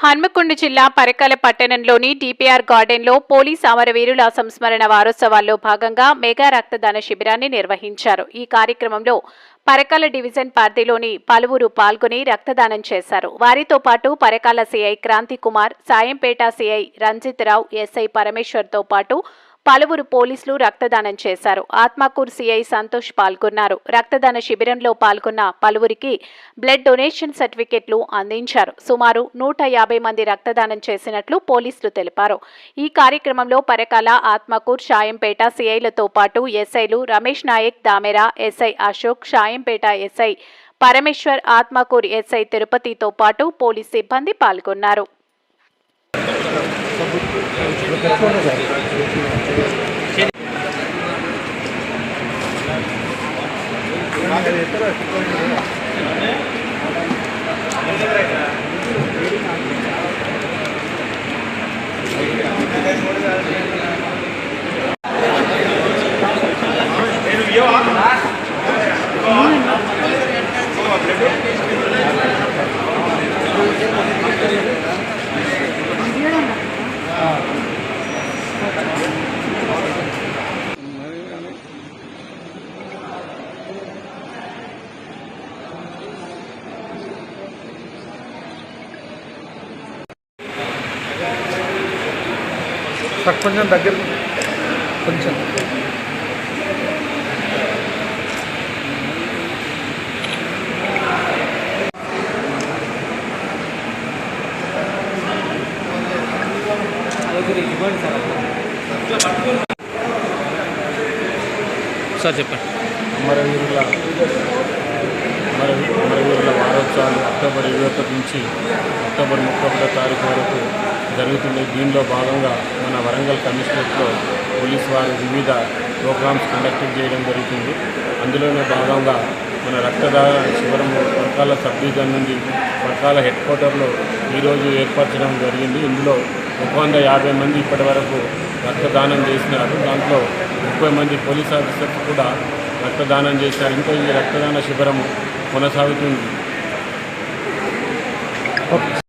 హన్మకొండ జిల్లా పరకాల పట్టణంలోని డిపిఆర్ గార్డెన్లో పోలీస్ అమరవీరుల సంస్మరణ వారోత్సవాల్లో భాగంగా మెగా రక్తదాన శిబిరాన్ని నిర్వహించారు. ఈ కార్యక్రమంలో పరకాల డివిజన్ పరిధిలోని పలువురు పాల్గొని రక్తదానం చేశారు. వారితో పాటు Parakala CI Kranti Kumar Sayampet CI Ranjith Rao SI పరమేశ్వర్తో పాటు పలువురు పోలీసులు రక్తదానం చేశారు. ఆత్మకూర్ సిఐ సంతోష్ పాల్గొన్నారు. రక్తదాన శిబిరంలో పాల్గొన్న పలువురికి బ్లడ్ డొనేషన్ సర్టిఫికెట్లు అందించారు. సుమారు నూట యాభై మంది రక్తదానం చేసినట్లు పోలీసులు తెలిపారు. ఈ కార్యక్రమంలో పరకాల ఆత్మకూర్ షాయంపేట సిఐలతో పాటు ఎస్ఐలు Ramesh Naik Damera SI Ashok Shayampet SI Parameshwar Atmakur SI తిరుపతితో పాటు పోలీస్ సిబ్బంది పాల్గొన్నారు. Продолжение следует... కొంచెం దగ్గర కొంచెం. సార్ చెప్పండి. అమరవీరుల అమర అమరవీరుల వారోత్సవాలు అక్టోబర్ ఇరవై ఒకటి నుంచి అక్టోబర్ ముప్పై ఒకటో తారీఖు వరకు జరుగుతుంది. దీనిలో భాగంగా మన వరంగల్ కమిషనరేట్లో పోలీస్ వారు వివిధ ప్రోగ్రామ్స్ కండక్ట్ చేయడం జరుగుతుంది. అందులోనే భాగంగా మన రక్తదాన శిబిరం పరకాల సబ్ డివిజన్ నుండి పరకాల హెడ్ క్వార్టర్లో ఈరోజు ఏర్పరచడం జరిగింది. ఇందులో ఒక వంద యాభై మంది ఇప్పటి వరకు రక్తదానం చేసినారు. దాంట్లో ముప్పై మంది పోలీస్ ఆఫీసర్స్ కూడా రక్తదానం చేశారు. ఇంకా ఈ రక్తదాన శిబిరం కొనసాగుతుంది.